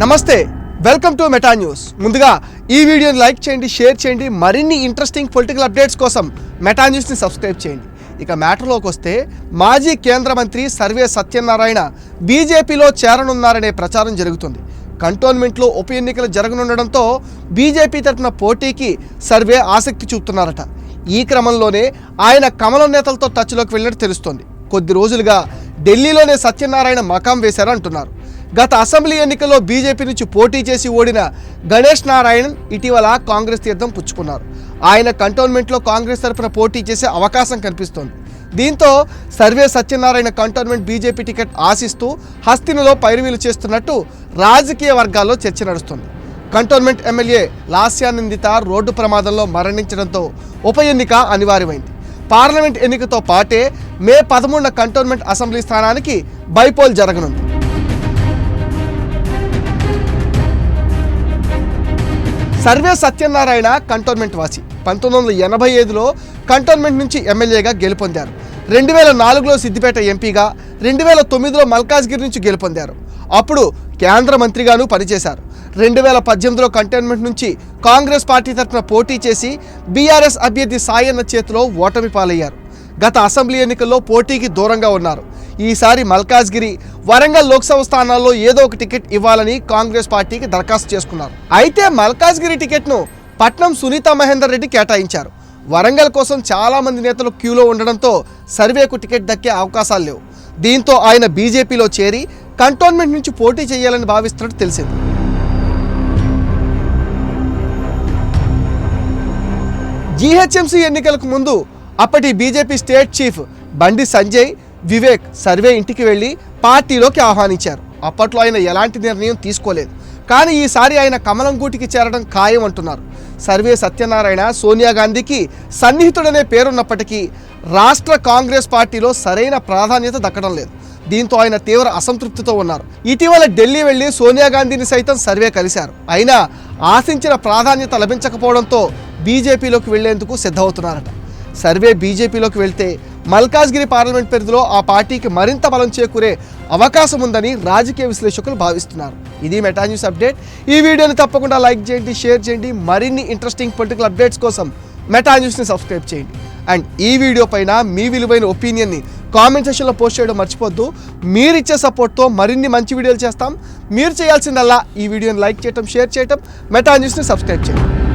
నమస్తే welcome to meta news. ముందుగా ఈ వీడియోని లైక్ చేయండి షేర్ చేయండి మరిన్ని ఇంట్రెస్టింగ్ పొలిటికల్ అప్డేట్స్ కోసం మెటా న్యూస్ని సబ్స్క్రైబ్ చేయండి. ఇక మ్యాటర్లోకి వస్తే మాజీ కేంద్ర మంత్రి సర్వే సత్యనారాయణ బీజేపీలో చేరనున్నారనే ప్రచారం జరుగుతుంది. కంటోన్మెంట్లో ఉప ఎన్నికలు జరగనుండడంతో బీజేపీ తరఫున పోటీకి సర్వే ఆసక్తి చూపుతున్నారట. ఈ క్రమంలోనే ఆయన కమలం నేతలతో టచ్లోకి వెళ్ళినట్టు తెలుస్తోంది. కొద్ది రోజులుగా ఢిల్లీలోనే సత్యనారాయణ మకాం వేశారంటున్నారు గత అసెంబ్లీ ఎన్నికల్లో బీజేపీ నుంచి పోటీ చేసి ఓడిన గణేష్ నారాయణన్ ఇటీవల కాంగ్రెస్ తీర్థం పుచ్చుకున్నారు. ఆయన కంటోన్మెంట్లో కాంగ్రెస్ తరఫున పోటీ చేసే అవకాశం కనిపిస్తోంది. దీంతో Sarve Satyanarayana cantonment BJP ticket ఆశిస్తూ హస్తినలో పైరువీలు చేస్తున్నట్టు రాజకీయ వర్గాల్లో చర్చ నడుస్తుంది. Cantonment MLA Lasya Nanditha road ప్రమాదంలో మరణించడంతో ఉప ఎన్నిక అనివార్యమైంది. పార్లమెంట్ ఎన్నికతో పాటే మే పదమూడున కంటోన్మెంట్ అసెంబ్లీ స్థానానికి బైపోల్ జరగనుంది. సర్వే సత్యనారాయణ కంటోన్మెంట్ వాసి. పంతొమ్మిది వందల ఎనభై ఐదులో కంటోన్మెంట్ నుంచి ఎమ్మెల్యేగా గెలుపొందారు. రెండు వేల నాలుగులో సిద్దిపేట ఎంపీగా రెండు వేల తొమ్మిదిలో మల్కాజ్గిరి నుంచి గెలుపొందారు. అప్పుడు కేంద్ర మంత్రిగాను పనిచేశారు. రెండు వేల పద్దెనిమిదిలో కంటోన్మెంట్ నుంచి కాంగ్రెస్ పార్టీ తరఫున పోటీ చేసి బీఆర్ఎస్ అభ్యర్థి సాయన్న చేతిలో ఓటమి పాలయ్యారు. గత అసెంబ్లీ ఎన్నికల్లో పోటీకి దూరంగా ఉన్నారు. ఈసారి మల్కాజ్గిరి వరంగల్ లోక్సభ స్థానాల్లో ఏదో ఒక టికెట్ ఇవ్వాలని కాంగ్రెస్ పార్టీకి దరఖాస్తు చేసుకున్నారు. అయితే మల్కాజ్గిరి టికెట్ను పట్నం సునీత మహేందర్ రెడ్డి కేటాయించారు. వరంగల్ కోసం చాలామంది నేతలు క్యూలో ఉండడంతో సర్వేకు టికెట్ దక్కే అవకాశాలు లేవు. దీంతో ఆయన బీజేపీలో చేరి కంటోన్మెంట్ నుంచి పోటీ చేయాలని భావిస్తున్నట్టు తెలిసింది. జీహెచ్ఎంసీ ఎన్నికలకు ముందు అప్పటి BJP state chief Bandi Sanjay Vivek survey ఇంటికి వెళ్ళి పార్టీలోకి ఆహ్వానించారు. అప్పట్లో ఆయన ఎలాంటి నిర్ణయం తీసుకోలేదు. కానీ ఈసారి ఆయన కమలం గూటికి చేరడం ఖాయం అంటున్నారు. సర్వే సత్యనారాయణ సోనియా గాంధీకి సన్నిహితుడనే పేరున్నప్పటికీ రాష్ట్ర కాంగ్రెస్ పార్టీలో సరైన ప్రాధాన్యత దక్కడం లేదు. దీంతో ఆయన తీవ్ర అసంతృప్తితో ఉన్నారు. ఇటీవల ఢిల్లీ వెళ్ళి సోనియా గాంధీని సైతం సర్వే కలిశారు. అయినా ఆశించిన ప్రాధాన్యత లభించకపోవడంతో బీజేపీలోకి వెళ్ళేందుకు సిద్ధమవుతున్నారట. సర్వే బీజేపీలోకి వెళ్తే మల్కాజ్గిరి పార్లమెంట్ పరిధిలో ఆ పార్టీకి మరింత బలం చేకూరే అవకాశం ఉందని రాజకీయ విశ్లేషకులు భావిస్తున్నారు. ఇది మెటా న్యూస్ అప్డేట్. ఈ వీడియోని తప్పకుండా లైక్ చేయండి షేర్ చేయండి. మరిన్ని ఇంట్రెస్టింగ్ పొలిటికల్ అప్డేట్స్ కోసం మెటా న్యూస్ని సబ్స్క్రైబ్ చేయండి. అండ్ ఈ వీడియో పైన మీ విలువైన ఒపీనియన్ని కామెంట్ సెక్షన్లో పోస్ట్ చేయడం మర్చిపోద్దు మీరిచ్చే సపోర్ట్తో మరిన్ని మంచి వీడియోలు చేస్తాం. మీరు చేయాల్సిందల్లా ఈ వీడియోని లైక్ చేయటం షేర్ చేయటం మెటా న్యూస్ని సబ్స్క్రైబ్ చేయండి.